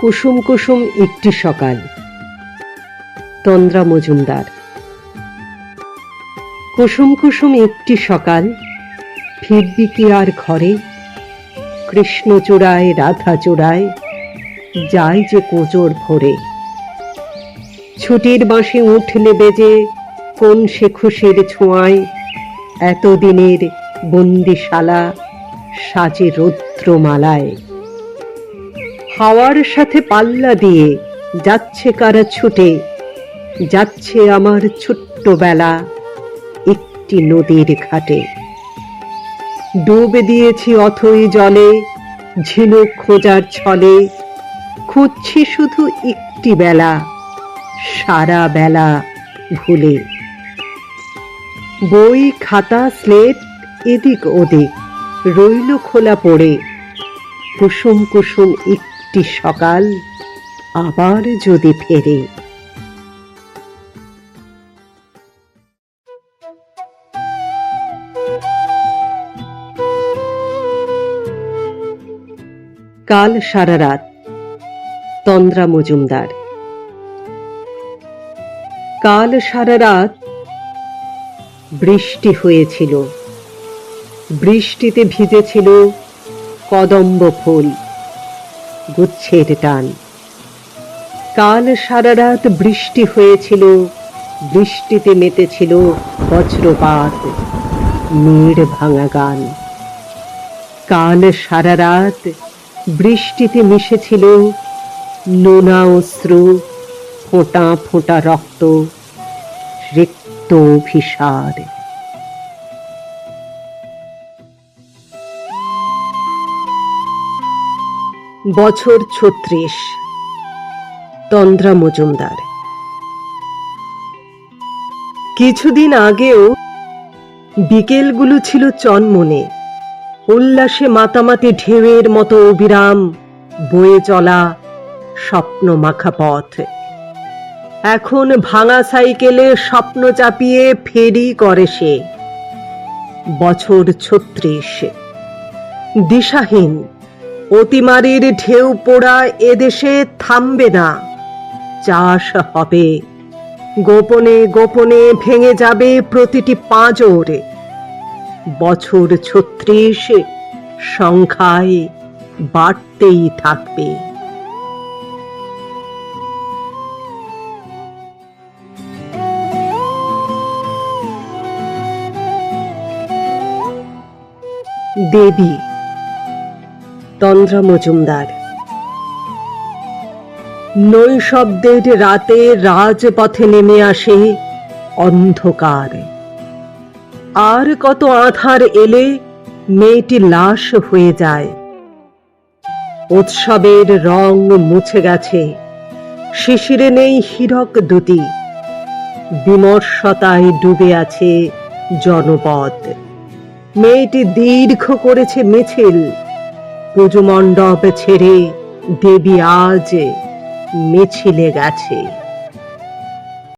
কুসুম কুসুম একটি সকাল। তন্দ্রা মজুমদার। কুসুম কুসুম একটি সকাল, ফিরবি কি আর ঘরে? কৃষ্ণ চূড়ায়, রাধা চূড়ায়, যায় যে কোচর ভরে। ছুটির বাঁশি উঠলে বেজে, কোন সে খুশির ছোঁয়ায়? এতদিনের বন্দিশালা, সাজে রৌদ্রমালায়। হাওয়ার সাথে পাল্লা দিয়ে যাচ্ছে কারা ছুটে, যাচ্ছে আমার ছোট্ট বেলা একটি নদীর ঘাটে। ডুবে দিয়েছি অথই জলে, ঝিনুক খোঁজার ছলে, খুঁজছি শুধু একটি বেলা, সারা বেলা ভুলে। বই, খাতা, স্লেট, এদিক ওদিক, রইল খোলা পড়ে, কুসুম কুসুম একটি সকাল আবার যদি ফেরে। কাল সারা রাত, তন্দ্রা মজুমদার। কাল সারা রাত বৃষ্টি হয়েছিল। বৃষ্টিতে ভিজেছিল কদম্ব ফুল। গুচ্ছের টান। কাল সারা রাত বৃষ্টি হয়েছিল, বৃষ্টিতে মেতেছিল বজ্রপাত মেয়ের ভাঙা গান। কাল সারা রাত বৃষ্টিতে মিশেছিল নোনা অশ্রু, ফোঁটা ফোঁটা রক্ত, রিক্ত অভিসার। বছর ছত্রিশ। তন্দ্রা মজুমদার। কিছুদিন আগেও বিকেলগুলো ছিল চনমনে। উল্লাসে মাতামাতি ঢেউয়ের মতো অবিরাম বয়ে চলা স্বপ্ন মাখা পথ। এখন ভাঙা সাইকেলে স্বপ্ন চাপিয়ে ফেরি করে সে। বছর ছত্রিশ। দিশাহীন। অতিমারির ঢেউ পোড়া এদেশে থামবে না। চাষ হবে। গোপনে গোপনে ভেঙে যাবে প্রতিটি পাঁজর। বছর ছত্রিশ সংখ্যায় বাড়তেই থাকবে। দেবী তন্দ্রা মজুমদার। নৈশব্দের রাতে রাজপথে নেমে আসে অন্ধকার। আর কত আধার এলে মেয়েটি লাশ হয়ে যায়। উৎসবের রং মুছে গেছে। শিশিরে নেই হীরক দুটি। বিমর্ষতায় ডুবে আছে জনপদ। মেয়েটি দীর্ঘ করেছে মিছিল। পুজো মণ্ডপ ছেড়ে দেবী আজ মিছিলে গেছে।